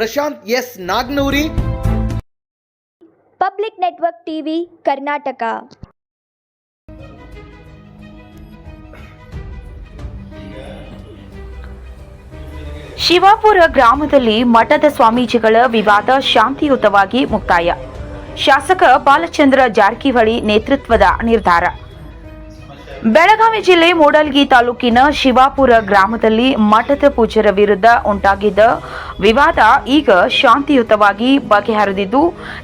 Prashant S Nagnuri. Public network TV Karnataka. Shivapura ಗ್ರಾಮದಲ್ಲಿ ಮಠದ ಸ್ವಾಮೀಜಿಗಳ ವಿವಾದ ಶಾಂತಿಯುತವಾಗಿ ಮುಕ್ತಾಯ. ಶಾಸಕ ಬಾಲಚಂದ್ರ ಜಾರಕಿಹೊಳಿ ನೇತೃತ್ವದ ನಿರ್ಧಾರ. ಬೆಳಗಾವಿ ಜಿಲ್ಲೆ ಮೂಡಲ್ಗಿ ತಾಲೂಕಿನ ಶಿವಾಪುರ ಗ್ರಾಮದಲ್ಲಿ ಮಠದ ಪೂಜರ ವಿರುದ್ಧ ಉಂಟಾಗಿದ್ದ ವಿವಾದ ಈಗ ಶಾಂತಿಯುತವಾಗಿ ಬಗೆಹರಿದಿದ್ದು,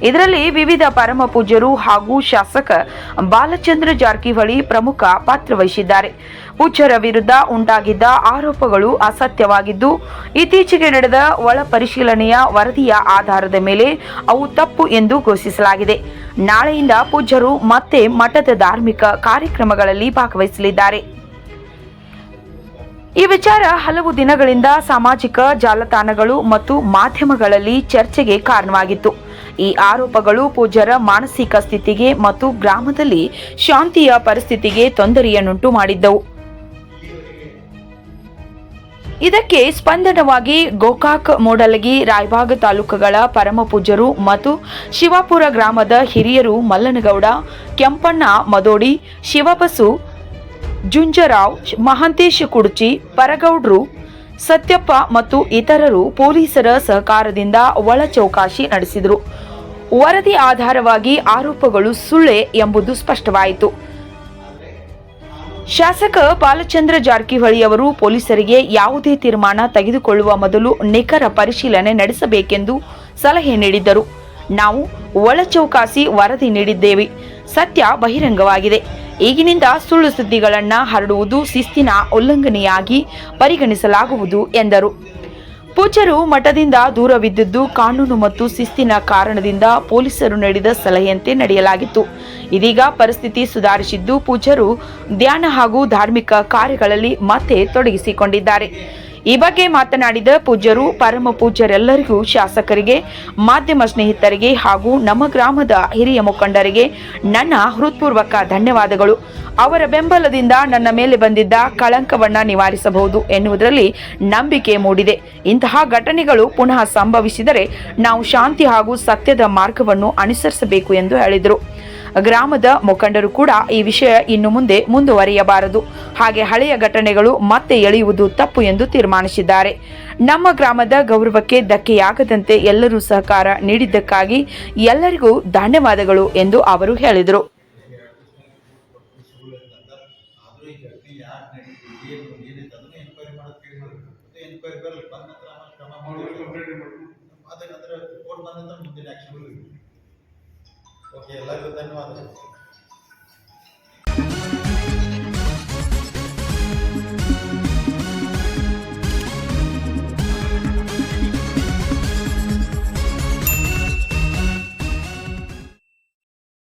ಇದರಲ್ಲಿ ವಿವಿಧ ಪರಮ ಪೂಜ್ಯರು ಹಾಗೂ ಶಾಸಕ ಬಾಲಚಂದ್ರ ಜಾರಕಿಹೊಳಿ ಪ್ರಮುಖ ಪಾತ್ರ ವಹಿಸಿದ್ದಾರೆ. ಪೂಜ್ಯರ ವಿರುದ್ಧ ಉಂಟಾಗಿದ್ದ ಆರೋಪಗಳು ಅಸತ್ಯವಾಗಿದ್ದು, ಇತ್ತೀಚೆಗೆ ನಡೆದ ಒಳ ಪರಿಶೀಲನೆಯ ವರದಿಯ ಆಧಾರದ ಮೇಲೆ ಅವು ತಪ್ಪು ಎಂದು ಘೋಷಿಸಲಾಗಿದೆ. ನಾಳೆಯಿಂದ ಪೂಜ್ಯರು ಮತ್ತೆ ಮಠದ ಧಾರ್ಮಿಕ ಕಾರ್ಯಕ್ರಮಗಳಲ್ಲಿ ಭಾಗವಹಿಸಲಿದ್ದಾರೆ. ಈ ವಿಚಾರ ಹಲವು ದಿನಗಳಿಂದ ಸಾಮಾಜಿಕ ಜಾಲತಾಣಗಳು ಮತ್ತು ಮಾಧ್ಯಮಗಳಲ್ಲಿ ಚರ್ಚೆಗೆ ಕಾರಣವಾಗಿತ್ತು. ಈ ಆರೋಪಗಳು ಪೂಜ್ಯರ ಮಾನಸಿಕ ಸ್ಥಿತಿಗೆ ಮತ್ತು ಗ್ರಾಮದಲ್ಲಿ ಶಾಂತಿಯ ಪರಿಸ್ಥಿತಿಗೆ ತೊಂದರೆಯನ್ನುಂಟು ಮಾಡಿದ್ದವು. ಇದಕ್ಕೆ ಸ್ಪಂದನವಾಗಿ ಗೋಕಾಕ್ ಮೂಡಲಗಿ, ರಾಯಬಾಗ ತಾಲೂಕುಗಳ ಪರಮ ಪೂಜ್ಯರು ಮತ್ತು ಶಿವಾಪುರ ಗ್ರಾಮದ ಹಿರಿಯರು ಮಲ್ಲನಗೌಡ, ಕೆಂಪಣ್ಣ ಮದೋಡಿ, ಶಿವಬಸು ಜುಂಜರಾವ್, ಮಹಾಂತೇಶ್ ಕುಡ್ಚಿ, ಪರಗೌಡ್ರು, ಸತ್ಯಪ್ಪ ಮತ್ತು ಇತರರು ಪೊಲೀಸರ ಸಹಕಾರದಿಂದ ಒಳ ಚೌಕಾಶಿ ನಡೆಸಿದರು. ವರದಿ ಆಧಾರವಾಗಿ ಆರೋಪಗಳು ಸುಳ್ಳೆ ಎಂಬುದು ಸ್ಪಷ್ಟವಾಯಿತು. ಶಾಸಕ ಬಾಲಚಂದ್ರ ಜಾರಕಿಹೊಳಿ ಅವರು ಪೊಲೀಸರಿಗೆ ಯಾವುದೇ ತೀರ್ಮಾನ ತೆಗೆದುಕೊಳ್ಳುವ ಮೊದಲು ನಿಖರ ಪರಿಶೀಲನೆ ನಡೆಸಬೇಕೆಂದು ಸಲಹೆ ನೀಡಿದ್ದರು. ನಾವು ಒಳಚೌಕಾಸಿ ವರದಿ ನೀಡಿದ್ದೇವೆ. ಸತ್ಯ ಬಹಿರಂಗವಾಗಿದೆ. ಈಗಿನಿಂದ ಸುಳ್ಳು ಸುದ್ದಿಗಳನ್ನು ಹರಡುವುದು ಶಿಸ್ತಿನ ಉಲ್ಲಂಘನೆಯಾಗಿ ಪರಿಗಣಿಸಲಾಗುವುದು ಎಂದರು. ಪೂಜರು ಮಠದಿಂದ ದೂರವಿದ್ದದ್ದು ಕಾನೂನು ಮತ್ತು ಶಿಸ್ತಿನ ಕಾರಣದಿಂದ ಪೊಲೀಸರು ನೀಡಿದ ಸಲಹೆಯಂತೆ ನಡೆಯಲಾಗಿತ್ತು. ಇದೀಗ ಪರಿಸ್ಥಿತಿ ಸುಧಾರಿಸಿದ್ದು ಪೂಜರು ಧ್ಯಾನ ಹಾಗೂ ಧಾರ್ಮಿಕ ಕಾರ್ಯಗಳಲ್ಲಿ ಮತ್ತೆ ತೊಡಗಿಸಿಕೊಂಡಿದ್ದಾರೆ. ಈ ಬಗ್ಗೆ ಮಾತನಾಡಿದ ಪೂಜ್ಯರು, ಪರಮ ಪೂಜ್ಯರೆಲ್ಲರಿಗೂ ಶಾಸಕರಿಗೆ, ಮಾಧ್ಯಮ ಸ್ನೇಹಿತರಿಗೆ ಹಾಗೂ ನಮ್ಮ ಗ್ರಾಮದ ಹಿರಿಯ ಮುಖಂಡರಿಗೆ ನನ್ನ ಹೃತ್ಪೂರ್ವಕ ಧನ್ಯವಾದಗಳು. ಅವರ ಬೆಂಬಲದಿಂದ ನನ್ನ ಮೇಲೆ ಬಂದಿದ್ದ ಕಳಂಕವನ್ನ ನಿವಾರಿಸಬಹುದು ಎನ್ನುವುದರಲ್ಲಿ ನಂಬಿಕೆ ಮೂಡಿದೆ. ಇಂತಹ ಘಟನೆಗಳು ಪುನಃ ಸಂಭವಿಸಿದರೆ ನಾವು ಶಾಂತಿ ಹಾಗೂ ಸತ್ಯದ ಮಾರ್ಗವನ್ನು ಅನುಸರಿಸಬೇಕು ಎಂದು ಹೇಳಿದರು. ಗ್ರಾಮದ ಮುಖಂಡರು ಕೂಡ ಈ ವಿಷಯ ಇನ್ನು ಮುಂದೆ ಮುಂದುವರಿಯಬಾರದು. ಹಾಗೆ ಹಳೆಯ ಘಟನೆಗಳು ಮತ್ತೆ ಎಳೆಯುವುದು ತಪ್ಪು ಎಂದು ತೀರ್ಮಾನಿಸಿದ್ದಾರೆ. ನಮ್ಮ ಗ್ರಾಮದ ಗೌರವಕ್ಕೆ ಧಕ್ಕೆಯಾಗದಂತೆ ಎಲ್ಲರೂ ಸಹಕಾರ ನೀಡಿದ್ದಕ್ಕಾಗಿ ಎಲ್ಲರಿಗೂ ಧನ್ಯವಾದಗಳು ಎಂದು ಅವರು ಹೇಳಿದರು. ಓಕೆ ಎಲ್ಲರಿಗೂ ಧನ್ಯವಾದ